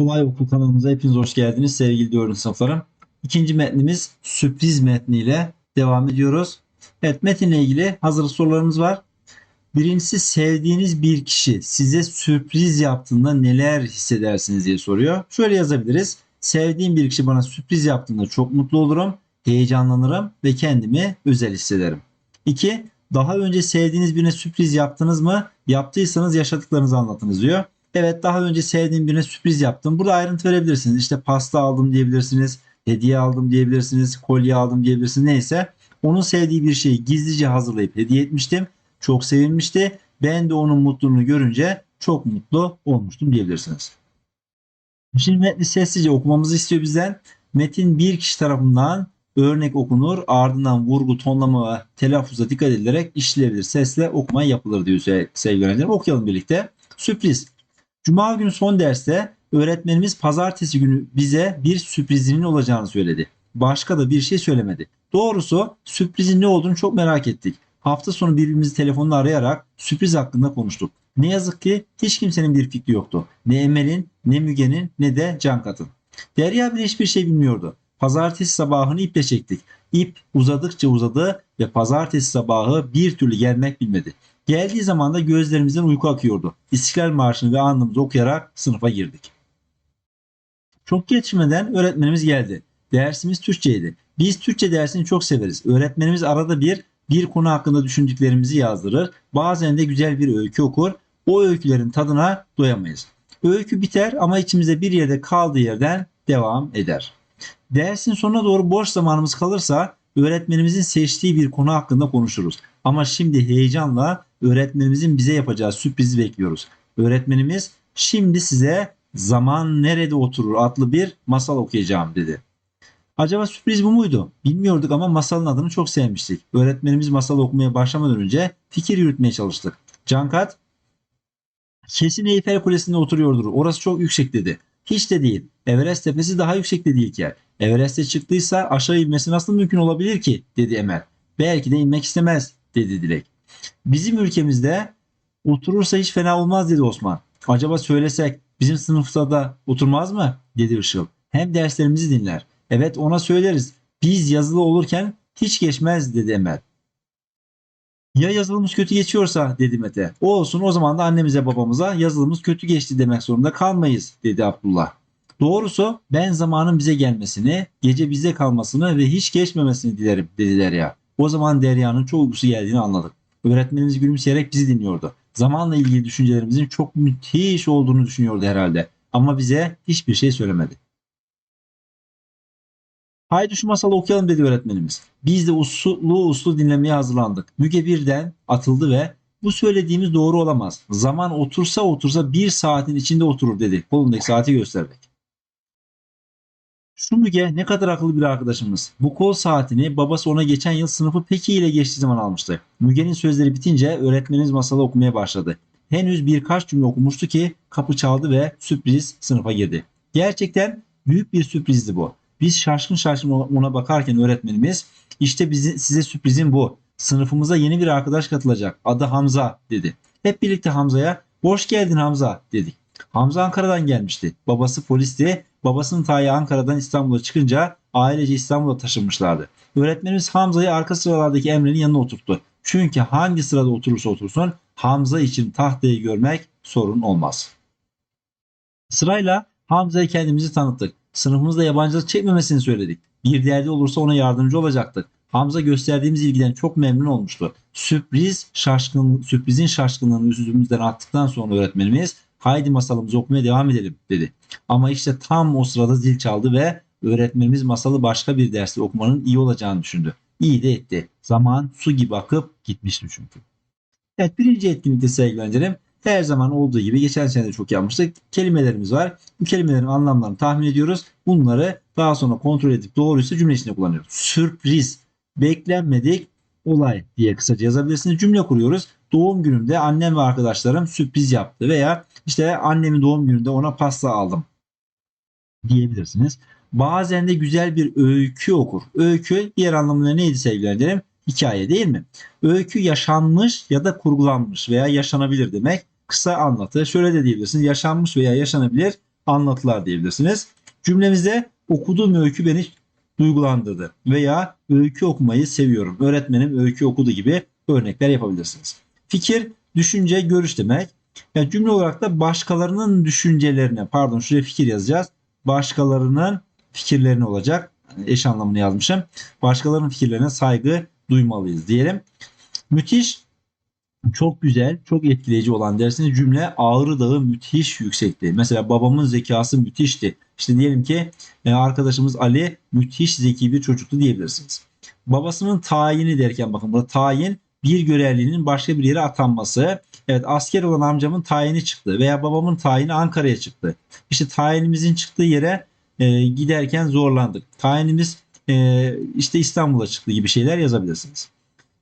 Kolay Okul kanalımıza hepiniz hoş geldiniz sevgili 4. sınıflarım. İkinci metnimiz sürpriz metniyle devam ediyoruz. Evet metinle ilgili hazır sorularımız var. Birincisi sevdiğiniz bir kişi size sürpriz yaptığında neler hissedersiniz diye soruyor. Şöyle yazabiliriz. Sevdiğim bir kişi bana sürpriz yaptığında çok mutlu olurum, heyecanlanırım ve kendimi özel hissederim. 2. Daha önce sevdiğiniz birine sürpriz yaptınız mı? Yaptıysanız yaşadıklarınızı anlatınız diyor. Evet daha önce sevdiğim birine sürpriz yaptım. Burada ayrıntı verebilirsiniz. İşte pasta aldım diyebilirsiniz. Hediye aldım diyebilirsiniz. Kolye aldım diyebilirsiniz. Neyse. Onun sevdiği bir şeyi gizlice hazırlayıp hediye etmiştim. Çok sevinmişti. Ben de onun mutluluğunu görünce çok mutlu olmuştum diyebilirsiniz. Şimdi metni sessizce okumamızı istiyor bizden. Metin bir kişi tarafından örnek okunur ardından vurgu, tonlama ve telaffuza dikkat edilerek işleyebilir sesle okuma yapılır diyor sevgili öğrencilerim. Okuyalım birlikte. Sürpriz. Cuma günü son derste öğretmenimiz pazartesi günü bize bir sürprizinin olacağını söyledi. Başka da bir şey söylemedi. Doğrusu sürprizin ne olduğunu çok merak ettik. Hafta sonu birbirimizi telefonla arayarak sürpriz hakkında konuştuk. Ne yazık ki hiç kimsenin bir fikri yoktu. Ne Emel'in, ne Müge'nin, ne de Cankat'ın. Derya bile hiçbir şey bilmiyordu. Pazartesi sabahını iple çektik. İp uzadıkça uzadı ve pazartesi sabahı bir türlü gelmek bilmedi. Geldiği zaman da gözlerimizden uyku akıyordu. İstiklal Marşı'nı ve andımızı okuyarak sınıfa girdik. Çok geçmeden öğretmenimiz geldi. Dersimiz Türkçeydi. Biz Türkçe dersini çok severiz. Öğretmenimiz arada bir bir konu hakkında düşündüklerimizi yazdırır. Bazen de güzel bir öykü okur. O öykülerin tadına doyamayız. Öykü biter ama içimizde bir yerde kaldığı yerden devam eder. Dersin sonuna doğru boş zamanımız kalırsa öğretmenimizin seçtiği bir konu hakkında konuşuruz. Ama şimdi heyecanla öğretmenimizin bize yapacağı sürprizi bekliyoruz. Öğretmenimiz şimdi size Zaman Nerede Oturur adlı bir masal okuyacağım dedi. Acaba sürpriz bu muydu? Bilmiyorduk ama masalın adını çok sevmiştik. Öğretmenimiz masal okumaya başlamadan önce fikir yürütmeye çalıştık. Cankat kesin Eyfel Kulesi'nde oturuyordur. Orası çok yüksek dedi. Hiç de değil. Everest tepesi daha yüksek de değil ki. Everest'e çıktıysa aşağı inmesi nasıl mümkün olabilir ki? dedi Emel. Belki de inmek istemez dedi Dilek. Bizim ülkemizde oturursa hiç fena olmaz dedi Osman. Acaba söylesek bizim sınıfta da oturmaz mı? dedi Işıl. Hem derslerimizi dinler. Evet ona söyleriz. Biz yazılı olurken hiç geçmez dedi Emel. Ya yazılımız kötü geçiyorsa dedi Mete. O olsun o zaman da annemize babamıza yazılımız kötü geçti demek zorunda kalmayız dedi Abdullah. Doğrusu ben zamanın bize gelmesini, gece bize kalmasını ve hiç geçmemesini dilerim dedi Derya. O zaman Derya'nın çok geldiğini anladık. Öğretmenimiz gülümseyerek bizi dinliyordu. Zamanla ilgili düşüncelerimizin çok müthiş olduğunu düşünüyordu herhalde. Ama bize hiçbir şey söylemedi. Haydi şu masalı okuyalım dedi öğretmenimiz. Biz de uslu uslu dinlemeye hazırlandık. Müge birden atıldı ve bu söylediğimiz doğru olamaz. Zaman otursa otursa bir saatin içinde oturur dedi. Kolundaki saati göstererek. Şu Müge ne kadar akıllı bir arkadaşımız. Bu kol saatini babası ona geçen yıl sınıfı peki ile geçtiği zaman almıştı. Müge'nin sözleri bitince öğretmenimiz masalı okumaya başladı. Henüz birkaç cümle okumuştu ki kapı çaldı ve sürpriz sınıfa girdi. Gerçekten büyük bir sürprizdi bu. Biz şaşkın şaşkın ona bakarken öğretmenimiz işte bizi, size sürprizim bu. Sınıfımıza yeni bir arkadaş katılacak. Adı Hamza dedi. Hep birlikte Hamza'ya hoş geldin Hamza dedik. Hamza Ankara'dan gelmişti. Babası polisti. Babasının tayi Ankara'dan İstanbul'a çıkınca ailece İstanbul'a taşınmışlardı. Öğretmenimiz Hamza'yı arka sıralardaki Emre'nin yanına oturttu. Çünkü hangi sırada oturursa otursun Hamza için tahtayı görmek sorun olmaz. Sırayla Hamza'ya kendimizi tanıttık. Sınıfımızda yabancılık çekmemesini söyledik. Bir derdi olursa ona yardımcı olacaktık. Hamza gösterdiğimiz ilgiden çok memnun olmuştu. Sürpriz şaşkın, sürprizin şaşkınlığını yüzümüzden attıktan sonra öğretmenimiz haydi masalımızı okumaya devam edelim dedi. Ama işte tam o sırada zil çaldı ve öğretmenimiz masalı başka bir derste okumanın iyi olacağını düşündü. İyi de etti. Zaman su gibi akıp gitmişti çünkü. Evet birinci etkinlikte sevgili öğrencilerim her zaman olduğu gibi geçen sene de çok yapmıştık. Kelimelerimiz var. Bu kelimelerin anlamlarını tahmin ediyoruz. Bunları daha sonra kontrol edip doğruysa cümle içinde kullanıyoruz. Sürpriz, beklenmedik olay diye kısaca yazabilirsiniz. Cümle kuruyoruz. Doğum günümde annem ve arkadaşlarım sürpriz yaptı veya işte annemin doğum gününde ona pasta aldım diyebilirsiniz. Bazen de güzel bir öykü okur. Öykü diğer anlamıyla neydi sevgili öğrencilerim? Hikaye değil mi? Öykü yaşanmış ya da kurgulanmış veya yaşanabilir demek. Kısa anlatı. Şöyle de diyebilirsiniz. Yaşanmış veya yaşanabilir anlatılar diyebilirsiniz. Cümlemizde okuduğum öykü beni duygulandırdı veya öykü okumayı seviyorum. Öğretmenim öykü okudu gibi örnekler yapabilirsiniz. Fikir, düşünce, görüş demek. Yani cümle olarak da başkalarının düşüncelerine, pardon şuraya fikir yazacağız. Başkalarının fikirlerine olacak. Eş anlamını yazmışım. Başkalarının fikirlerine saygı duymalıyız diyelim. Müthiş, çok güzel, çok etkileyici olan dersiniz cümle Ağrı Dağı müthiş yüksekti. Mesela babamın zekası müthişti. İşte diyelim ki e, arkadaşımız Ali müthiş zeki bir çocuktu diyebilirsiniz. Babasının tayini derken bakın burada tayin bir görevlinin başka bir yere atanması. Evet asker olan amcamın tayini çıktı veya babamın tayini Ankara'ya çıktı. İşte tayinimizin çıktığı yere e, giderken zorlandık. Tayinimiz e, işte İstanbul'a çıktı gibi şeyler yazabilirsiniz.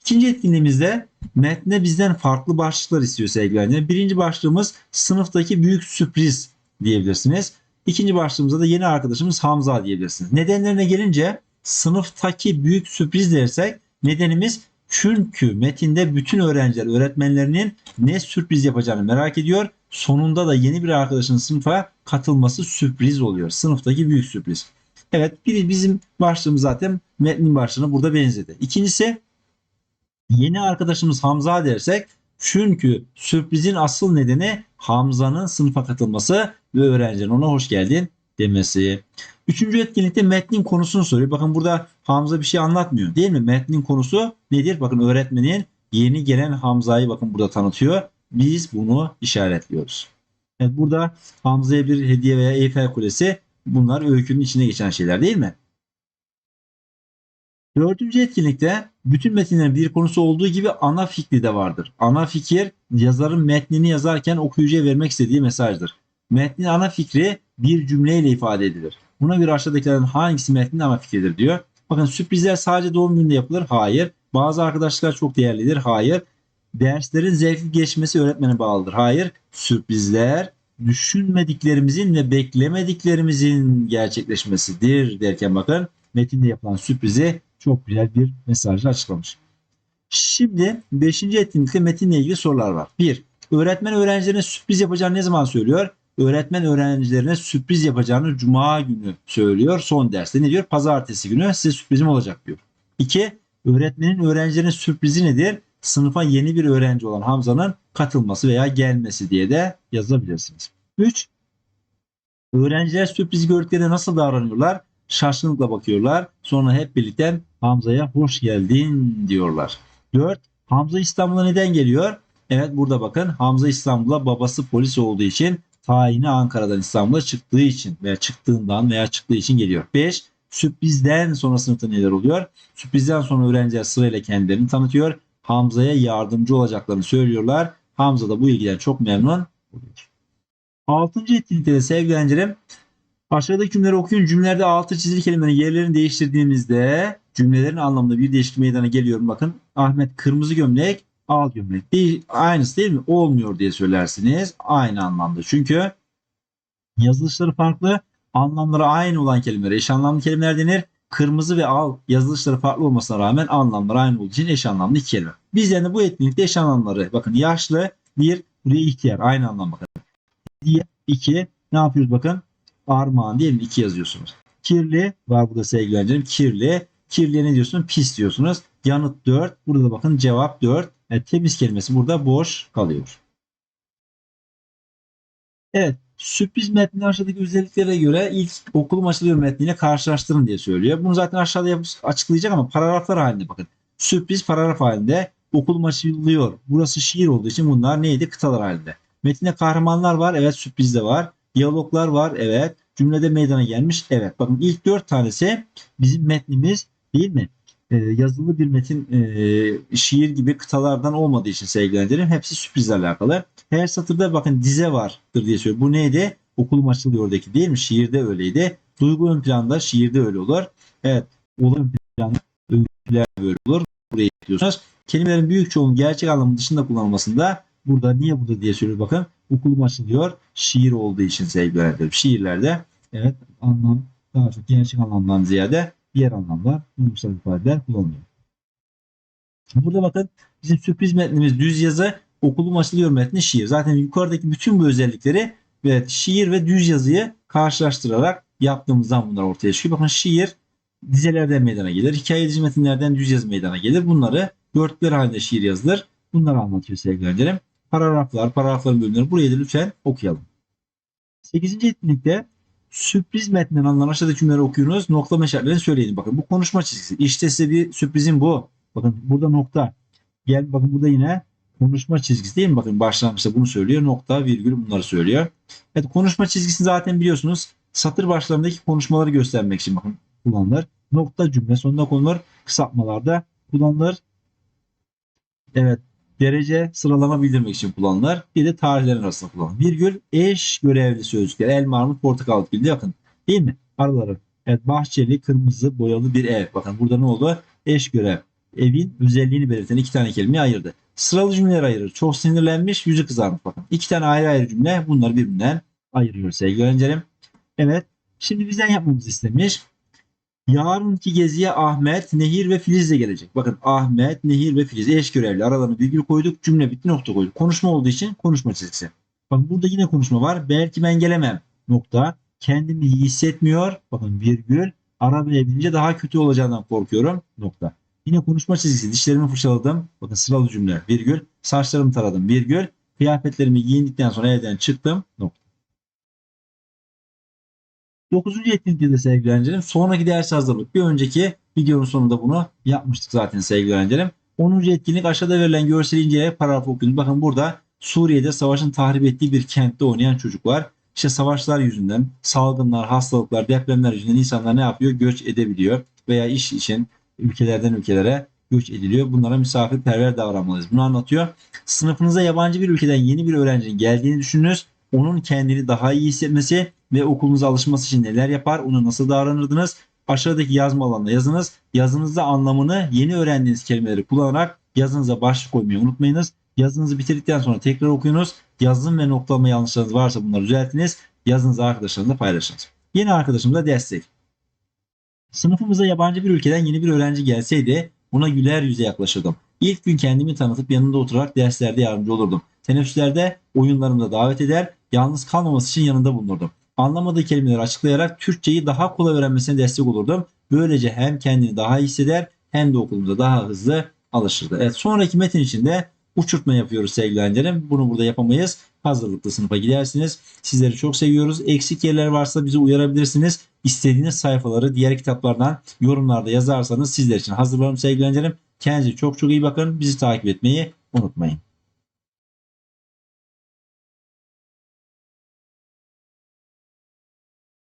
İkinci etkinliğimizde metne bizden farklı başlıklar istiyor sevgili öğrenciler. Birinci başlığımız sınıftaki büyük sürpriz diyebilirsiniz. İkinci başlığımızda da yeni arkadaşımız Hamza diyebilirsiniz. Nedenlerine gelince sınıftaki büyük sürpriz dersek nedenimiz çünkü metinde bütün öğrenciler öğretmenlerinin ne sürpriz yapacağını merak ediyor. Sonunda da yeni bir arkadaşın sınıfa katılması sürpriz oluyor. Sınıftaki büyük sürpriz. Evet biri bizim başlığımız zaten metnin başlığına burada benzedi. İkincisi yeni arkadaşımız Hamza dersek çünkü sürprizin asıl nedeni Hamza'nın sınıfa katılması ve öğrencinin ona hoş geldin demesi. Üçüncü etkinlikte metnin konusunu soruyor. Bakın burada Hamza bir şey anlatmıyor değil mi? Metnin konusu nedir? Bakın öğretmenin yeni gelen Hamza'yı bakın burada tanıtıyor. Biz bunu işaretliyoruz. Evet burada Hamza'ya bir hediye veya Eyfel Kulesi bunlar öykünün içine geçen şeyler değil mi? Dördüncü etkinlikte bütün metinlerin bir konusu olduğu gibi ana fikri de vardır. Ana fikir yazarın metnini yazarken okuyucuya vermek istediği mesajdır. Metnin ana fikri bir cümleyle ifade edilir. Buna göre aşağıdakilerden hangisi metnin ana fikridir diyor. Bakın sürprizler sadece doğum gününde yapılır. Hayır. Bazı arkadaşlar çok değerlidir. Hayır. Derslerin zevkli geçmesi öğretmene bağlıdır. Hayır. Sürprizler düşünmediklerimizin ve beklemediklerimizin gerçekleşmesidir derken bakın metinde yapılan sürprizi çok güzel bir mesajla açıklamış. Şimdi 5. etkinlikte metinle ilgili sorular var. 1. Öğretmen öğrencilerine sürpriz yapacağını ne zaman söylüyor? Öğretmen öğrencilerine sürpriz yapacağını cuma günü söylüyor. Son derste ne diyor? Pazartesi günü size sürprizim olacak diyor. 2. Öğretmenin öğrencilerine sürprizi nedir? Sınıfa yeni bir öğrenci olan Hamza'nın katılması veya gelmesi diye de yazabilirsiniz. 3. Öğrenciler sürpriz gördüklerinde nasıl davranıyorlar? Şaşkınlıkla bakıyorlar. Sonra hep birlikte Hamza'ya hoş geldin diyorlar. 4. Hamza İstanbul'a neden geliyor? Evet burada bakın Hamza İstanbul'a babası polis olduğu için tayini Ankara'dan İstanbul'a çıktığı için veya çıktığından veya çıktığı için geliyor. 5. Sürprizden sonra sınıfta neler oluyor? Sürprizden sonra öğrenciler sırayla kendilerini tanıtıyor. Hamza'ya yardımcı olacaklarını söylüyorlar. Hamza da bu ilgiden çok memnun oluyor. Altıncı etkinlikte sevgili öğrencilerim aşağıdaki cümleleri okuyun. Cümlelerde altı çizili kelimelerin yerlerini değiştirdiğimizde cümlelerin anlamında bir değişiklik meydana geliyor. Bakın Ahmet kırmızı gömlek al gömlek. Değil, aynısı değil mi? Olmuyor diye söylersiniz. Aynı anlamda. Çünkü yazılışları farklı. Anlamları aynı olan kelimelere eş anlamlı kelimeler denir. Kırmızı ve al yazılışları farklı olmasına rağmen anlamları aynı olduğu için eş anlamlı iki kelime. Bizden de bu etkinlikte eş anlamları. Bakın yaşlı bir buraya ihtiyar. Aynı anlam bakın. Diye iki ne yapıyoruz bakın? Armağan diyelim iki yazıyorsunuz. Kirli var burada sevgili öğrencilerim. Kirli. Kirliye ne diyorsun? Pis diyorsunuz. Yanıt 4. Burada da bakın cevap 4. Evet, temiz kelimesi burada boş kalıyor. Evet. Sürpriz metni aşağıdaki özelliklere göre ilk okulum açılıyor metniyle karşılaştırın diye söylüyor. Bunu zaten aşağıda yapıp açıklayacak ama paragraflar halinde bakın. Sürpriz paragraf halinde okulum açılıyor. Burası şiir olduğu için bunlar neydi? Kıtalar halinde. Metinde kahramanlar var. Evet sürpriz de var. Diyaloglar var. Evet. Cümlede meydana gelmiş. Evet. Bakın ilk dört tanesi bizim metnimiz değil mi? Ee, yazılı bir metin e, şiir gibi kıtalardan olmadığı için sevgili öğrencilerim hepsi sürprizle alakalı. Her satırda bakın dize vardır diye söylüyor. Bu neydi? Okulum açılıyordaki değil mi? Şiirde öyleydi. Duygu ön planda şiirde öyle olur. Evet. Ön planda böyle olur. Buraya ekliyorsunuz. Kelimelerin büyük çoğunun gerçek anlamı dışında kullanılmasında burada niye burada diye söylüyor bakın. Okulum açılıyor. Şiir olduğu için sevgili öğrencilerim. Şiirlerde evet anlam daha çok gerçek anlamdan ziyade diğer anlamlar duygusal ifadeler kullanılıyor. Burada bakın bizim sürpriz metnimiz düz yazı okulum açılıyor metni şiir. Zaten yukarıdaki bütün bu özellikleri Evet, şiir ve düz yazıyı karşılaştırarak yaptığımızdan bunlar ortaya çıkıyor. Bakın şiir dizelerden meydana gelir. Hikaye dizi metinlerden düz yazı meydana gelir. Bunları dörtler halinde şiir yazılır. Bunları anlatıyor sevgili öğrencilerim. Paragraflar, paragrafların bölümleri buraya da lütfen okuyalım. 8. etkinlikte sürpriz metninden alınan aşağıdaki cümleleri okuyunuz. Nokta işaretlerini söyleyin. Bakın bu konuşma çizgisi. İşte size bir sürprizim bu. Bakın burada nokta. Gel bakın burada yine konuşma çizgisi değil mi? Bakın başlangıçta bunu söylüyor. Nokta, virgül bunları söylüyor. Evet konuşma çizgisini zaten biliyorsunuz. Satır başlarındaki konuşmaları göstermek için bakın kullanılır. Nokta cümle sonuna konulur. Kısaltmalarda kullanılır. Evet derece sıralama bildirmek için kullanılır. Bir de tarihlerin arasında kullanılır. Virgül eş görevli sözcükler. Elma, armut, portakal gibi yakın. Değil mi? Araları. Evet bahçeli, kırmızı, boyalı bir ev. Bakın burada ne oldu? Eş görev. Evin özelliğini belirten iki tane kelimeyi ayırdı. Sıralı cümleler ayırır. Çok sinirlenmiş, yüzü kızarmış. Bakın iki tane ayrı ayrı cümle bunları birbirinden ayırıyor sevgili öğrencilerim. Evet. Şimdi bizden yapmamızı istemiş. Yarınki geziye Ahmet, Nehir ve Filiz de gelecek. Bakın Ahmet, Nehir ve Filiz eş görevli. Aralarına virgül koyduk. Cümle bitti nokta koyduk. Konuşma olduğu için konuşma çizgisi. Bakın burada yine konuşma var. Belki ben gelemem. Nokta. Kendimi iyi hissetmiyor. Bakın virgül. Arabaya binince daha kötü olacağından korkuyorum. Nokta. Yine konuşma çizgisi. Dişlerimi fırçaladım. Bakın sıralı cümle. Virgül. Saçlarımı taradım. Virgül. Kıyafetlerimi giyindikten sonra evden çıktım. Nokta. 9. etkinlikte sevgili öğrencilerim sonraki ders hazırlık. Bir önceki videonun sonunda bunu yapmıştık zaten sevgili öğrencilerim. 10. etkinlik aşağıda verilen görseli inceleyerek paragrafı okuyun. Bakın burada Suriye'de savaşın tahrip ettiği bir kentte oynayan çocuk var. İşte savaşlar yüzünden salgınlar, hastalıklar, depremler yüzünden insanlar ne yapıyor? Göç edebiliyor veya iş için ülkelerden ülkelere göç ediliyor. Bunlara misafirperver davranmalıyız. Bunu anlatıyor. Sınıfınıza yabancı bir ülkeden yeni bir öğrencinin geldiğini düşününüz. Onun kendini daha iyi hissetmesi ve okulunuza alışması için neler yapar, ona nasıl davranırdınız? Aşağıdaki yazma alanına yazınız. Yazınızda anlamını yeni öğrendiğiniz kelimeleri kullanarak yazınıza başlık koymayı unutmayınız. Yazınızı bitirdikten sonra tekrar okuyunuz. Yazım ve noktalama yanlışlarınız varsa bunları düzeltiniz. Yazınızı arkadaşlarınızla paylaşınız. Yeni arkadaşımıza destek. Sınıfımıza yabancı bir ülkeden yeni bir öğrenci gelseydi ona güler yüze yaklaşırdım. İlk gün kendimi tanıtıp yanında oturarak derslerde yardımcı olurdum. Teneffüslerde oyunlarımda davet eder, yalnız kalmaması için yanında bulunurdum. Anlamadığı kelimeleri açıklayarak Türkçeyi daha kolay öğrenmesine destek olurdum. Böylece hem kendini daha iyi hisseder hem de okulumuza daha hızlı alışırdı. Evet sonraki metin içinde uçurtma yapıyoruz sevgili öğrencilerim. Bunu burada yapamayız. Hazırlıklı sınıfa gidersiniz. Sizleri çok seviyoruz. Eksik yerler varsa bizi uyarabilirsiniz. İstediğiniz sayfaları diğer kitaplardan yorumlarda yazarsanız sizler için hazırlarım sevgili öğrencilerim. Kendinize çok çok iyi bakın. Bizi takip etmeyi unutmayın.